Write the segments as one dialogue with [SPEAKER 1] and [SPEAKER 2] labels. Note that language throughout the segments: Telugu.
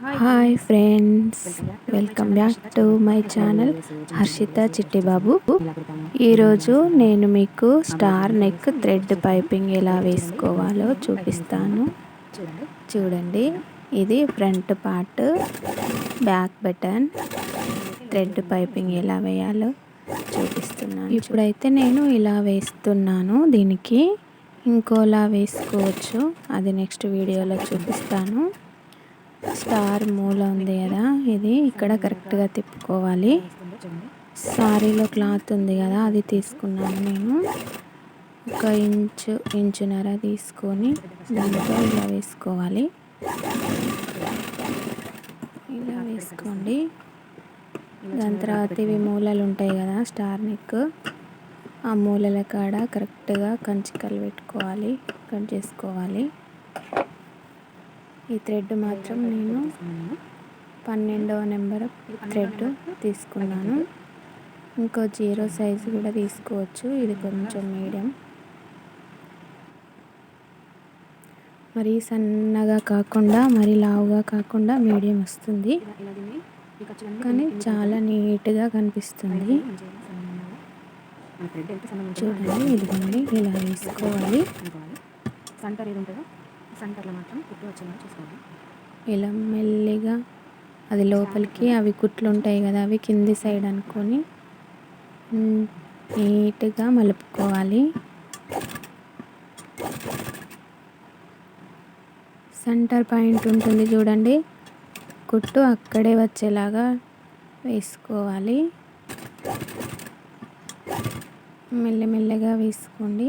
[SPEAKER 1] Hi friends welcome back to my channel Harshitha Chittibabu ఈరోజు నేను మీకు స్టార్ నెక్ థ్రెడ్ పైపింగ్ ఎలా వేసుకోవాలో చూపిస్తాను. చూడండి ఇది front part back button thread piping ఎలా వేయాలో చూపిస్తున్నాను. ఇప్పుడైతే నేను ఇలా వేస్తున్నాను దీనికి. ఇంకోలా వేసుకోవచ్చు. అది నెక్స్ట్ వీడియోలో చూపిస్తాను. స్టార్ మూల ఉంది కదా ఇది ఇక్కడ కరెక్ట్గా తిప్పుకోవాలి. సారీలో క్లాత్ ఉంది కదా అది తీసుకున్నాను నేను. ఒక ఇంచు ఇంచున్నర తీసుకొని దాంట్లో ఇలా వేసుకోవాలి. ఇలా వేసుకోండి. దాని తర్వాత ఇవి మూలలు ఉంటాయి కదా స్టార్ నెక్. ఆ మూలల కాడ కరెక్ట్గా కంచికలు పెట్టుకోవాలి కట్ చేసుకోవాలి. ఈ థ్రెడ్ మాత్రం నేను పన్నెండవ నెంబర్ థ్రెడ్ తీసుకున్నాను. ఇంకో జీరో సైజు కూడా తీసుకోవచ్చు. ఇది కొంచెం మీడియం. మరీ సన్నగా కాకుండా మరీ లావుగా కాకుండా మీడియం వస్తుంది. కానీ చాలా నీట్గా కనిపిస్తుంది. చూడండి ఇదిగోండి ఇలా వేసుకోవాలి ఏది ఉంటుందో సెంటర్లో మాత్రం కుట్లు వచ్చేలా చూసుకోండి ఇలా మెల్లిగా అది లోపలికి అవి కుట్లు ఉంటాయి కదా అవి కింది సైడ్ అనుకొని నీట్గా మలుపుకోవాలి. సెంటర్ పాయింట్ ఉంటుంది చూడండి. కుట్టు అక్కడే వచ్చేలాగా వేసుకోవాలి. మెల్లమెల్లగా వేసుకోండి.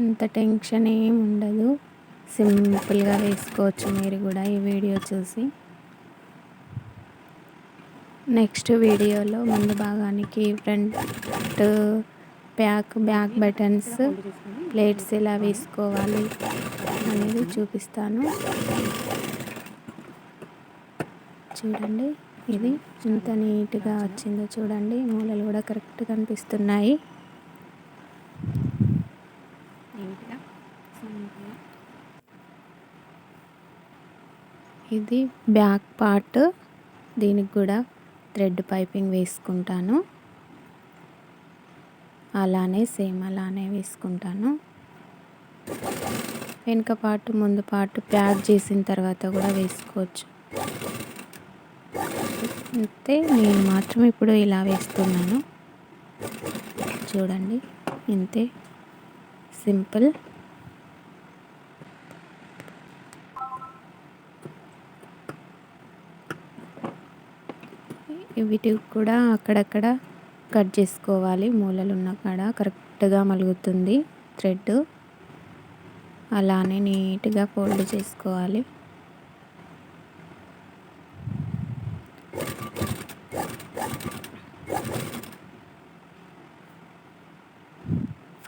[SPEAKER 1] అంత టెన్షన్ ఏం ఉండదు. సింపుల్గా వేసుకోవచ్చు మీరు కూడా ఈ వీడియో చూసి. నెక్స్ట్ వీడియోలో ముందు భాగానికి front back back buttons plates ఎలా వేసుకోవాలి అనేది చూపిస్తాను. చూడండి ఇది ఎంత నీట్గా వచ్చిందో చూడండి. మూలలు కూడా కరెక్ట్ కనిపిస్తున్నాయి. ఇది బ్యాక్ పార్ట్. దీనికి కూడా థ్రెడ్ పైపింగ్ వేసుకుంటాను. అలానే సేమ్ అలానే వేసుకుంటాను. వెనుక పాటు ముందు పాటు ప్యాక్ చేసిన తర్వాత కూడా వేసుకోవచ్చు. అంతే నేను మాత్రం ఇప్పుడు ఇలా వేస్తున్నాను. చూడండి ఇంతే. సింపుల్. వీటికి కూడా అక్కడక్కడ కట్ చేసుకోవాలి. మూలలు ఉన్న కాడ కరెక్ట్గా మలుగుతుంది థ్రెడ్. అలానే నీట్గా ఫోల్డ్ చేసుకోవాలి.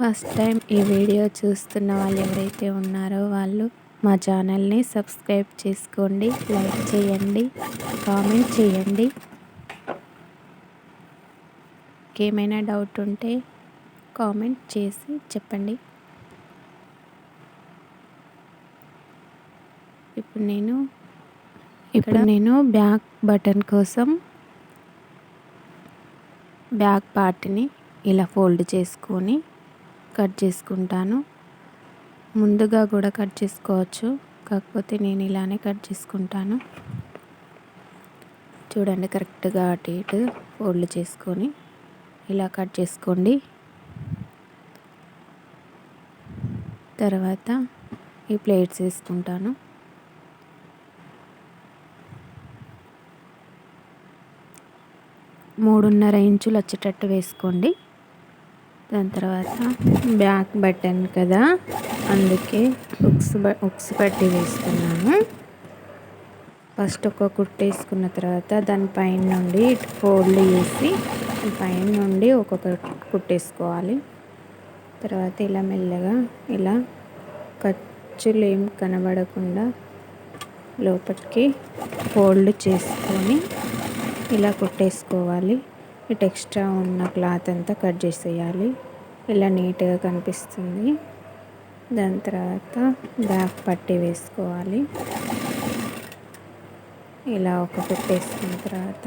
[SPEAKER 1] ఫస్ట్ టైం ఈ వీడియో చూస్తున్న వాళ్ళు ఎవరైతే ఉన్నారో వాళ్ళు మా ఛానల్ని సబ్స్క్రైబ్ చేసుకోండి లైక్ చేయండి కామెంట్ చేయండి. ఏమైనా డౌట్ ఉంటే కామెంట్ చేసి చెప్పండి. ఇప్పుడు నేను ఇక్కడ నేను బ్యాక్ బటన్ కోసం బ్యాక్ పార్ట్ని ఇలా ఫోల్డ్ చేసుకొని కట్ చేసుకుంటాను. ముందుగా కూడా కట్ చేసుకోవచ్చు. కాకపోతే నేను ఇలానే కట్ చేసుకుంటాను. చూడండి కరెక్ట్గా అటు ఇటు ఫోల్డ్ చేసుకొని ఇలా కట్ చేసుకోండి. తర్వాత ఈ ప్లేట్స్ వేసుకుంటాను. మూడున్నర ఇంచులు వచ్చేటట్టు వేసుకోండి. దాని తర్వాత బ్యాక్ బటన్ కదా అందుకే ఉక్స్ ఉక్స్ పట్టి వేసుకున్నాను. ఫస్ట్ ఒక కుట్టు వేసుకున్న తర్వాత దానిపైన నుండి ఫోల్డ్ చేసి పైన నుండి ఒక్కొక్క కుట్టేసుకోవాలి తర్వాత ఇలా మెల్లగా ఇలా ఖర్చులు ఏం కనబడకుండా లోపలికి ఫోల్డ్ చేసుకొని ఇలా కుట్టేసుకోవాలి. ఇటు ఎక్స్ట్రా ఉన్న క్లాత్ అంతా కట్ చేసేయాలి. ఇలా నీట్గా కనిపిస్తుంది. దాని తర్వాత బ్యాక్ పట్టి వేసుకోవాలి. ఇలా ఒక కుట్టు వేసుకున్న తర్వాత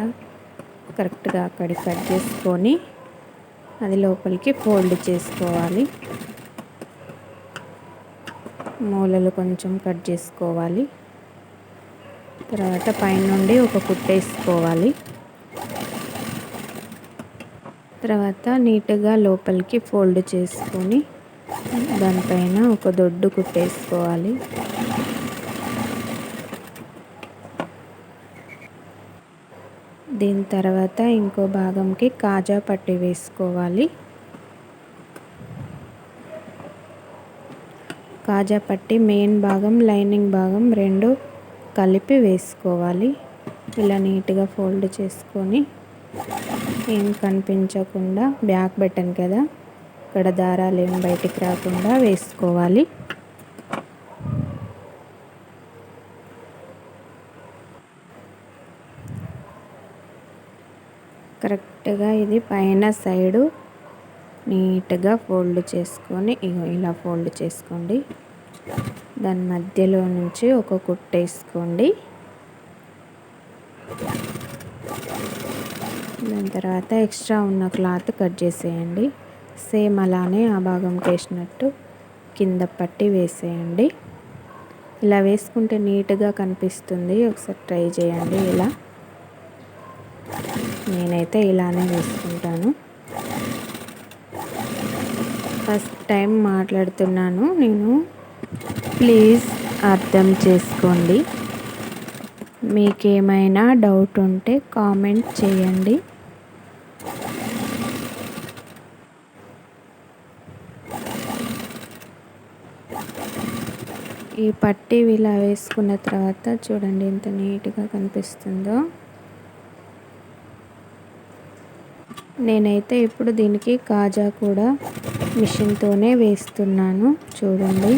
[SPEAKER 1] కరెక్ట్గా అక్కడికి కట్ చేసుకొని అది లోపలికి ఫోల్డ్ చేసుకోవాలి. మూలలు కొంచెం కట్ చేసుకోవాలి. తర్వాత పైనుండి ఒక కుట్టేసుకోవాలి వేసుకోవాలి. తర్వాత నీట్గా లోపలికి ఫోల్డ్ చేసుకొని దానిపైన ఒక దొడ్డు కుట్టేసుకోవాలి. దీని తర్వాత ఇంకో భాగంకి కాజా పట్టి వేసుకోవాలి. కాజా పట్టి మెయిన్ భాగం లైనింగ్ భాగం రెండు కలిపి వేసుకోవాలి. ఇలా నీట్గా ఫోల్డ్ చేసుకొని ఏం కనిపించకుండా బ్యాక్ బటన్ కదా ఇక్కడ దారాలు ఏం బయటికి రాకుండా వేసుకోవాలి. కరెక్ట్గా ఇది పైన సైడు నీట్గా ఫోల్డ్ చేసుకొని ఇలా ఫోల్డ్ చేసుకోండి. దాని మధ్యలో నుంచి ఒక కుట్టేసుకోండి దాని తర్వాత ఎక్స్ట్రా ఉన్న క్లాత్ కట్ చేసేయండి. సేమ్ అలానే ఆ భాగం వేసినట్టు కింద పట్టి వేసేయండి. ఇలా వేసుకుంటే నీట్గా కనిపిస్తుంది. ఒకసారి ట్రై చేయండి ఇలా. నేనైతే ఇలానే వేసుకుంటాను. ఫస్ట్ టైం మాట్లాడుతున్నాను. నేను ప్లీజ్ అర్థం చేసుకోండి. మీకేమైనా డౌట్ ఉంటే కామెంట్ చేయండి. ఈ పట్టీ ఇలా వేసుకున్న తర్వాత చూడండి ఎంత నీట్గా కనిపిస్తుందో. నేనైతే ఇప్పుడు దీనికి కాజా కూడా మిషన్తోనే వేస్తున్నాను చూడండి.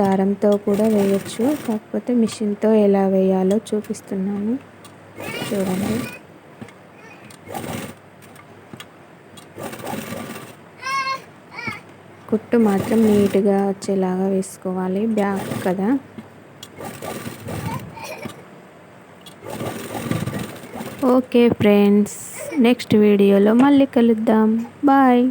[SPEAKER 1] దారంతో కూడా వేయచ్చు కాకపోతే మిషన్తో ఎలా వేయాలో చూపిస్తున్నాను చూడండి. కుట్టు మాత్రం నీట్గా వచ్చేలాగా వేసుకోవాలి. బ్యాక్ కదా. ఓకే ఫ్రెండ్స్ నెక్స్ట్ వీడియోలో మళ్ళీ కలుద్దాం. బాయ్.